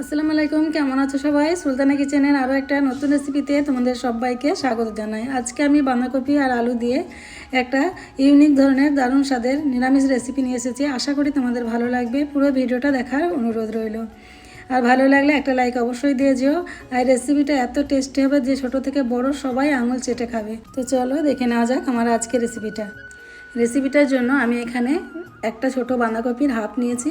আসসালামু আলাইকুম, কেমন আছো সবাই? সুলতানা কিচেনের আরও একটা নতুন রেসিপিতে তোমাদের সবাইকে স্বাগত জানাই। আজকে আমি বাঁধাকপি আর আলু দিয়ে একটা ইউনিক ধরনের দারুণ স্বাদের নিরামিষ রেসিপি নিয়ে এসেছি। আশা করি তোমাদের ভালো লাগবে। পুরো ভিডিওটা দেখার অনুরোধ রইল। আর ভালো লাগলে একটা লাইক অবশ্যই দিয়ে যেও। আর রেসিপিটা এত টেস্টি হবে যে ছোট থেকে বড় সবাই আঙুল চেটে খাবে। তো চলো দেখে নেওয়া যাক আমার আজকের রেসিপিটা রেসিপিটার জন্য আমি এখানে একটা ছোট বাঁধাকপির হাফ নিয়েছি,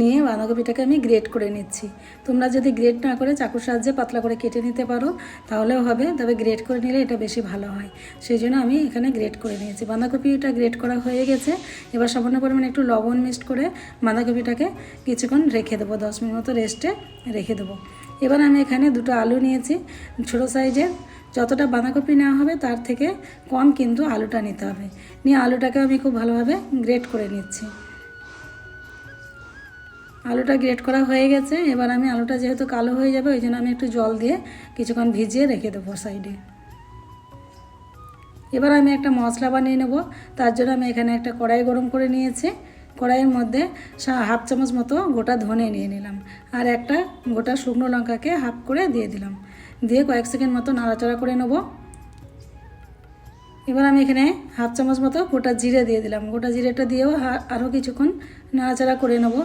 নিয়ে বাঁধাকপিটাকে আমি গ্রেট করে নিচ্ছি। তোমরা যদি গ্রেট না করে চাকুর সাহায্যে পাতলা করে কেটে নিতে পারো, তাহলেও হবে, তবে গ্রেট করে নিলে এটা বেশি ভালো হয়। সেই জন্য আমি এখানে গ্রেট করে নিয়েছি। বাঁধাকপিটা গ্রেট করা হয়ে গেছে, এবার সামান্য পরিমাণে একটু লবণ মিক্সড করে বাঁধাকপিটাকে কিছুক্ষণ রেখে দেবো, দশ মিনিট মতো রেস্টে রেখে দেবো। এবার আমি এখানে দুটো আলু নিয়েছি, ছোটো সাইজের। যতটা বাঁধাকপি নেওয়া হবে তার থেকে কম কিন্তু আলুটা নিতে হবে। নিয়ে আলুটাকে আমি খুব ভালোভাবে গ্রেট করে নিচ্ছি। আলুটা গ্রেট করা হয়ে গেছে, এবার আমি আলুটা যেহেতু কালো হয়ে যাবে, ওই জন্য আমি একটু জল দিয়ে কিছুক্ষণ ভিজিয়ে রেখে দেবো সাইডে। এবার আমি একটা মশলা বানিয়ে নেব, তার জন্য আমি এখানে একটা কড়াই গরম করে নিয়েছি। কড়াইয়ের মধ্যে হাফ চামচ মতো গোটা ধনে নিয়ে নিলাম। আর একটা গোটা শুকনো লঙ্কাকে হাফ করে দিয়ে দিলাম। দিয়ে কয়েক সেকেন্ড মতো নাড়াচাড়া করে নেব। এবার আমি এখানে হাফ চামচ মতো গোটা জিরে দিয়ে দিলাম। গোটা জিরেটা দিয়েও আরও কিছুক্ষণ নাড়াচাড়া করে নেব।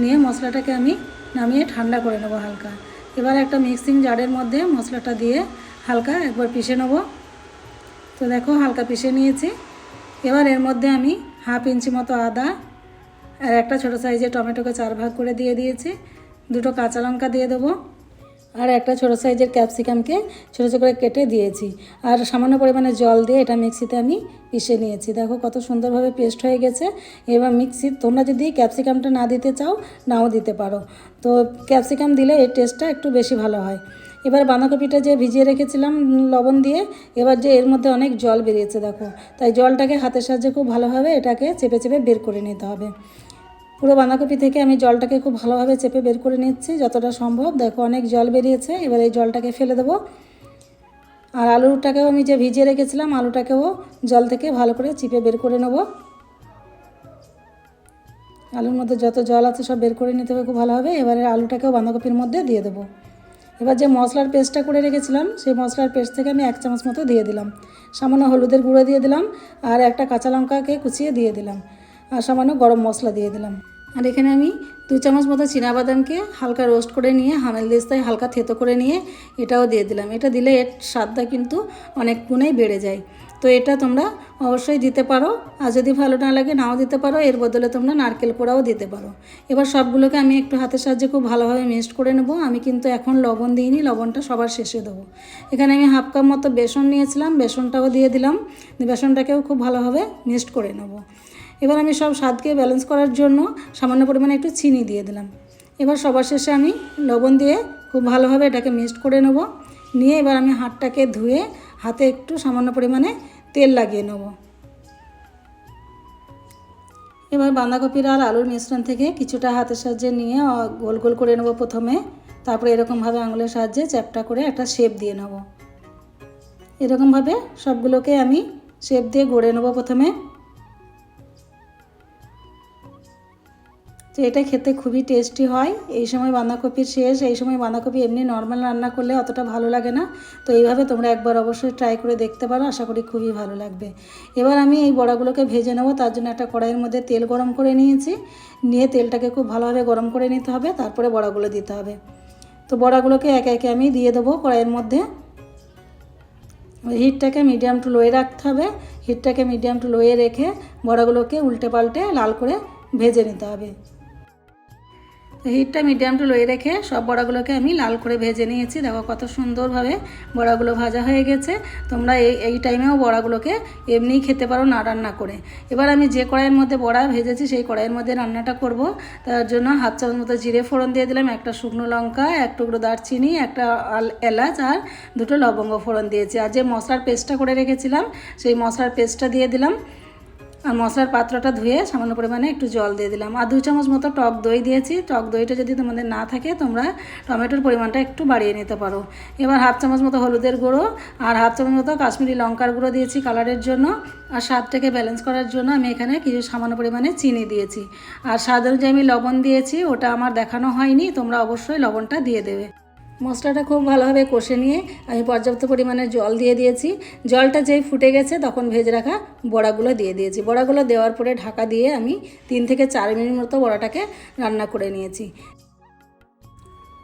নিয়ে মশলাটাকে আমি নামিয়ে ঠান্ডা করে নেব হালকা। এবার একটা মিক্সিং জারের মধ্যে মশলাটা দিয়ে হালকা একবার পিষে নেব। তো দেখো হালকা পিষে নিয়েছি। এবার এর মধ্যে আমি হাফ ইঞ্চি মতো আদা আর একটা ছোটো সাইজের টমেটোকে চার ভাগ করে দিয়ে দিয়েছি। দুটো কাঁচা লঙ্কা দিয়ে দেবো। আর একটা ছোটো সাইজের ক্যাপসিকামকে ছোটো ছোটো করে কেটে দিয়েছি। আর সামান্য পরিমাণে জল দিয়ে এটা মিক্সিতে আমি পিষে নিয়েছি। দেখো কত সুন্দরভাবে পেস্ট হয়ে গেছে। এবার মিক্সি, তোমরা যদি ক্যাপসিকামটা না দিতে চাও, নাও দিতে পারো। তো ক্যাপসিকাম দিলে এর টেস্টটা একটু বেশি ভালো হয়। এবার বাঁধাকপিটা যে ভিজিয়ে রেখেছিলাম লবণ দিয়ে, এবার যে এর মধ্যে অনেক জল বেরিয়েছে, দেখো। তাই জলটাকে হাতের সাহায্যে খুব ভালোভাবে এটাকে চেপে চেপে বের করে নিতে হবে। পুরো বাঁধাকপি থেকে আমি জলটাকে খুব ভালোভাবে চেপে বের করে নিচ্ছি, যতটা সম্ভব। দেখো, অনেক জল বেরিয়েছে, এবার এই জলটাকে ফেলে দেবো। আর আলুটাকেও আমি যে ভিজিয়ে রেখেছিলাম, আলুটাকেও জল থেকে ভালো করে চিপে বের করে নেব। আলুর মধ্যে যত জল আছে সব বের করে নিতে হবে খুব ভালোভাবে। এবারে আলুটাকেও বাঁধাকপির মধ্যে দিয়ে দেবো। এবার যে মশলার পেস্টটা করে রেখেছিলাম, সেই মশলার পেস্ট থেকে আমি এক চামচ মতো দিয়ে দিলাম। সামান্য হলুদের গুঁড়ো দিয়ে দিলাম, আর একটা কাঁচা লঙ্কাকে কুচিয়ে দিয়ে দিলাম। আর সামান্য গরম মশলা দিয়ে দিলাম। আর এখানে আমি দু চামচ মতো বাদামকে হালকা রোস্ট করে নিয়ে হামেল দিস্তায় হালকা থেতো করে নিয়ে এটাও দিয়ে দিলাম। এটা দিলে এর স্বাদটা কিন্তু অনেক গুণেই বেড়ে যায়। তো এটা তোমরা অবশ্যই দিতে পারো। আর যদি ভালো না লাগে নাও দিতে পারো। এর বদলে তোমরা নারকেল পোড়াও দিতে পারো। এবার সবগুলোকে আমি একটু হাতের সাহায্যে খুব ভালোভাবে মিক্সড করে নেব। আমি কিন্তু এখন লবণ দিইনি, লবণটা সবার শেষে দেবো। এখানে আমি হাফ কাপ মতো বেসন নিয়েছিলাম। বেসনটাও দিয়ে দিলাম। বেসনটাকেও খুব ভালোভাবে মিক্সড করে নেব। এবার আমি সব স্বাদকে ব্যালেন্স করার জন্য সামান্য পরিমাণে একটু চিনি দিয়ে দিলাম। এবার সবার শেষে আমি লবণ দিয়ে খুব ভালোভাবে এটাকে মিক্সড করে নেব। নিয়ে এবার আমি হাতটাকে ধুয়ে হাতে একটু সামান্য পরিমাণে তেল লাগিয়ে নেব। এবার বাঁধাকপির আর আলুর মিশ্রণ থেকে কিছুটা হাতের সাহায্যে নিয়ে গোল গোল করে নেব প্রথমে। তারপরে এরকমভাবে আঙুলের সাহায্যে চ্যাপটা করে একটা শেপ দিয়ে নেব। এরকমভাবে সবগুলোকে আমি শেপ দিয়ে গড়ে নেব প্রথমে। তো এটা খেতে খুবই টেস্টি হয়। এই সময় বাঁধাকপির শেষ, এই সময় বাঁধাকপি এমনি নর্মাল রান্না করলে অতটা ভালো লাগে না। তো এইভাবে তোমরা একবার অবশ্যই ট্রাই করে দেখতে পারো, আশা করি খুবই ভালো লাগবে। এবার আমি এই বড়াগুলোকে ভেজে নেব, তার জন্য একটা কড়াইয়ের মধ্যে তেল গরম করে নিয়েছি। নিয়ে তেলটাকে খুব ভালোভাবে গরম করে নিতে হবে, তারপরে বড়াগুলো দিতে হবে। তো বড়াগুলোকে একে একে আমি দিয়ে দেবো কড়াইয়ের মধ্যে। হিটটাকে মিডিয়াম টু লোয়ে রাখতে হবে। হিটটাকে মিডিয়াম টু লোয়ে রেখে বড়াগুলোকে উল্টে পাল্টে লাল করে ভেজে নিতে হবে। হিটটা মিডিয়াম টু লোয়ে রেখে সব বড়াগুলোকে আমি লাল করে ভেজে নিয়েছি। দেখো কত সুন্দরভাবে বড়াগুলো ভাজা হয়ে গেছে। তোমরা এই এই টাইমেও বড়াগুলোকে এমনিই খেতে পারো না রান্না করে। এবার আমি যে কড়াইয়ের মধ্যে বড়া ভেজেছি, সেই কড়াইয়ের মধ্যে রান্নাটা করব। তার জন্য হাত চামচ মতো জিরে ফোড়ন দিয়ে দিলাম, একটা শুকনো লঙ্কা, এক টুকরো দারচিনি, একটা এলাচ আর দুটো লবঙ্গ ফোড়ন দিয়েছি। আর যে মশলার পেস্টটা করে রেখেছিলাম, সেই মশলার পেস্টটা দিয়ে দিলাম। আর মশলার পাত্রটা ধুয়ে সামান্য পরিমাণে একটু জল দিয়ে দিলাম। আর দু চামচ মতো টক দই দিয়েছি। টক দইটা যদি তোমাদের না থাকে, তোমরা টমেটোর পরিমাণটা একটু বাড়িয়ে নিতে পারো। এবার হাফ চামচ মতো হলুদের গুঁড়ো আর হাফ চামচ মতো কাশ্মীরি লঙ্কার গুঁড়ো দিয়েছি কালারের জন্য। আর স্বাদটাকে ব্যালেন্স করার জন্য আমি এখানে কিছু সামান্য পরিমাণে চিনি দিয়েছি। আর স্বাদ অনুযায়ী আমি লবণ দিয়েছি, ওটা আমার দেখানো হয়নি। তোমরা অবশ্যই লবণটা দিয়ে দেবে। মশলাটা খুব ভালোভাবে কষে নিয়ে আমি পর্যাপ্ত পরিমাণে জল দিয়ে দিয়েছি। জলটা যেই ফুটে গেছে তখন ভেজে রাখা বড়াগুলো দিয়ে দিয়েছি। বড়াগুলো দেওয়ার পরে ঢাকা দিয়ে আমি তিন থেকে চার মিনিট মতো বড়াটাকে রান্না করে নিয়েছি।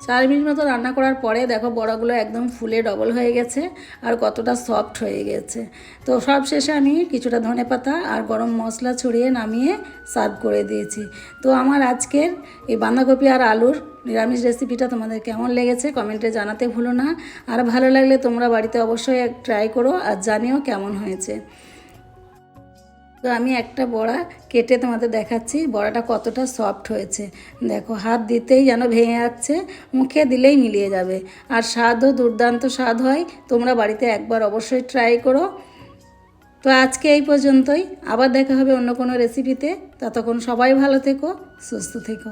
চার মিনিট মতো রান্না করার পরে দেখো বড়াগুলো একদম ফুলে ডবল হয়ে গেছে আর কতটা সফট হয়ে গেছে। তো সব শেষে আমি কিছুটা ধনে পাতা আর গরম মশলা ছড়িয়ে নামিয়ে সার্ভ করে দিয়েছি। তো আমার আজকের এই বাঁধাকপি আর আলুর নিরামিষ রেসিপিটা তোমাদের কেমন লেগেছে কমেন্টে জানাতে ভুলো না। আর ভালো লাগলে তোমরা বাড়িতে অবশ্যই ট্রাই করো আর জানিও কেমন হয়েছে। তো আমি একটা বড়া কেটে তোমাদের দেখাচ্ছি, বড়াটা কতটা সফট হয়েছে। দেখো, হাত দিতেই যেন ভেঙে যাচ্ছে, মুখে দিলেই মিলিয়ে যাবে। আর স্বাদও দুর্দান্ত স্বাদ হয়, তোমরা বাড়িতে একবার অবশ্যই ট্রাই করো। তো আজকে এই পর্যন্তই, আবার দেখা হবে অন্য কোনো রেসিপিতে ততক্ষণ সবাই ভালো থেকো, সুস্থ থেকো।